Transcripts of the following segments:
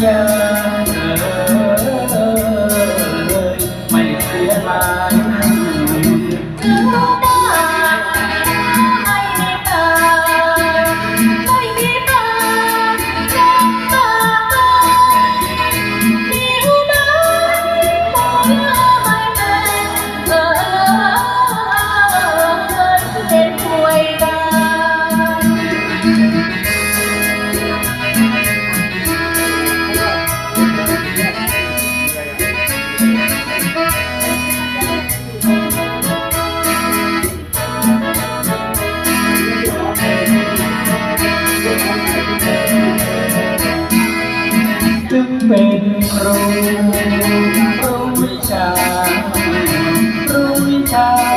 down. เป็นรูรู้วิชารู้วิชา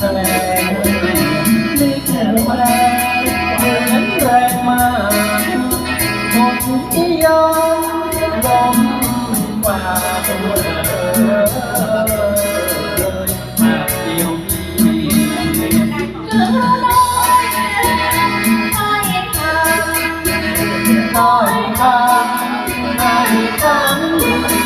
แสลไม่แข็งแรงเหมือนแรงมาหมนิยมลมกว่าตัวเลยมาเดียวดีน้อยคำน้อยคำ